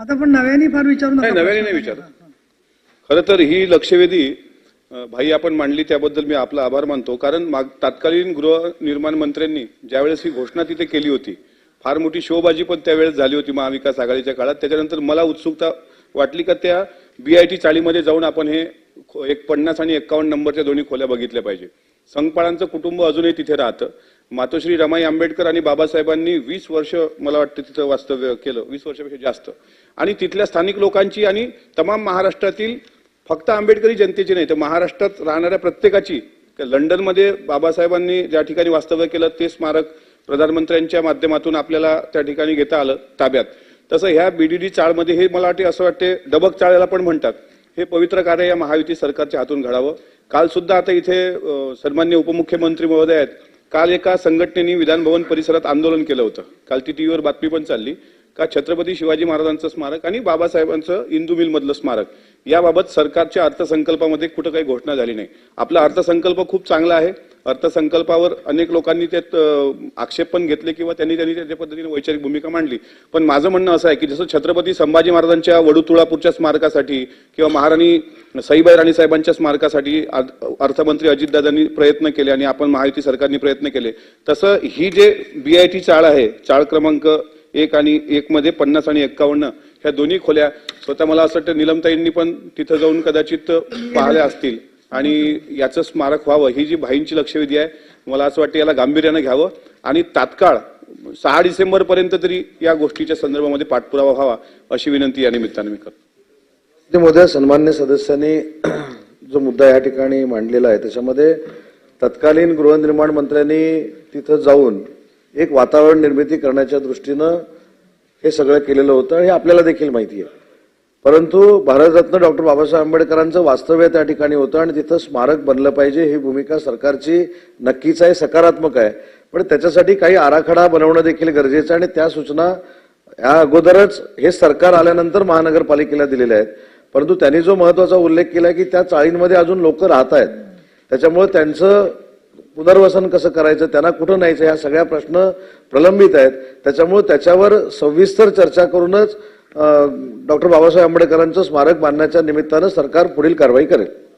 आता पण नव्याने फार विचारू नाही नव्याने नाही विचार खरं तर ही लक्षवेधी भाई आपण मांडली त्याबद्दल मी आपला आभार मानतो. कारण माग तत्कालीन गृहनिर्माण मंत्र्यांनी ज्यावेळेस ही घोषणा तिथे केली होती फार मोठी शोबाजी पण त्यावेळेस झाली होती महाविकास आघाडीच्या काळात. त्याच्यानंतर मला उत्सुकता वाटली का त्या बी आय टी चाळीमध्ये जाऊन आपण हे एक पन्नास आणि एक्कावन्न नंबरच्या दोन्ही खोल्या बघितल्या पाहिजे. संगपाळांचं कुटुंब अजूनही तिथे राहतं. मातोश्री रमाई आंबेडकर आणि बाबासाहेबांनी वीस वर्ष मला वाटतं तिथं वास्तव्य केलं वीस वर्षापेक्षा जास्त. आणि तिथल्या स्थानिक लोकांची आणि तमाम महाराष्ट्रातील फक्त आंबेडकरी जनतेची नाही तर महाराष्ट्रात राहणाऱ्या प्रत्येकाची लंडनमध्ये बाबासाहेबांनी ज्या ठिकाणी वास्तव्य केलं ते स्मारक प्रधानमंत्र्यांच्या माध्यमातून आपल्याला त्या ठिकाणी घेता आलं ताब्यात. तसं ह्या बीडीडी चाळमध्ये हे मला वाटते असं वाटते डबक चाळ्याला पण म्हणतात. हे पवित्र कार्य या महायुती सरकारच्या हातून घडावं. काल सुद्धा आता इथे सन्मान्य उपमुख्यमंत्री महोदय आहेत. काल एका संघटनेने विधानभवन परिसरात आंदोलन केलं होतं. काल ती टीव्हीवर बातमी पण चालली. का छत्रपती शिवाजी महाराजांचं स्मारक आणि बाबासाहेबांचं इंदू मिलमधलं स्मारक. याबाबत सरकारच्या अर्थसंकल्पामध्ये कुठं काही घोषणा झाली नाही. आपला अर्थसंकल्प खूप चांगला आहे. अर्थसंकल्पावर अनेक लोकांनी त्यात आक्षेप पण घेतले किंवा त्यांनी त्यांनी त्या पद्धतीने वैचारिक भूमिका मांडली. पण माझं म्हणणं असं आहे की जसं छत्रपती संभाजी महाराजांच्या वडू तुळापूरच्या स्मारकासाठी किंवा महाराणी सईबाई राणी साहेबांच्या स्मारकासाठी अर्थमंत्री अजितदादांनी प्रयत्न केले आणि आपण महायुती सरकारने प्रयत्न केले. तसं ही जे बीआयटी चाळ आहे चाळ क्रमांक एक आणि एक मध्ये पन्नास आणि एक्कावन्न ह्या दोन्ही खोल्या स्वतः मला असं वाटतं निलमताईंनी पण तिथं जाऊन कदाचित पाहिल्या असतील. आणि याचं स्मारक व्हावं ही जी भाईंची लक्षवेधी आहे मला असं वाटतं याला गांभीर्यानं घ्यावं. आणि तात्काळ सहा डिसेंबर पर्यंत तरी या गोष्टीच्या संदर्भामध्ये पाठपुरावा व्हावा अशी विनंती या निमित्ताने मी करतो. ते सन्मान्य सदस्यांनी जो मुद्दा या ठिकाणी मांडलेला आहे त्याच्यामध्ये तत्कालीन गृहनिर्माण मंत्र्यांनी तिथं जाऊन एक वातावरण निर्मिती करण्याच्या दृष्टीनं हे सगळं केलेलं होतं हे आपल्याला देखील माहिती आहे. परंतु भारतरत्न डॉक्टर बाबासाहेब आंबेडकरांचं वास्तव्य त्या ठिकाणी होतं आणि तिथं स्मारक बनलं पाहिजे ही भूमिका सरकारची नक्कीच आहे सकारात्मक आहे. पण त्याच्यासाठी काही आराखडा बनवणं देखील गरजेचं आहे आणि त्या सूचना या अगोदरच हे सरकार आल्यानंतर महानगरपालिकेला दिलेल्या आहेत. परंतु त्यांनी जो महत्त्वाचा उल्लेख केला की त्या चाळींमध्ये अजून लोक राहत आहेत. त्याच्यामुळे त्यांचं पुनर्वसन कसं करायचं त्यांना कुठं न्यायचं ह्या सगळ्या प्रश्न प्रलंबित आहेत. त्याच्यामुळे त्याच्यावर सविस्तर चर्चा करूनच डॉक्टर बाबासाहेब आंबेडकरांचं स्मारक बांधण्याच्या निमित्तानं सरकार पुढील कारवाई करेल.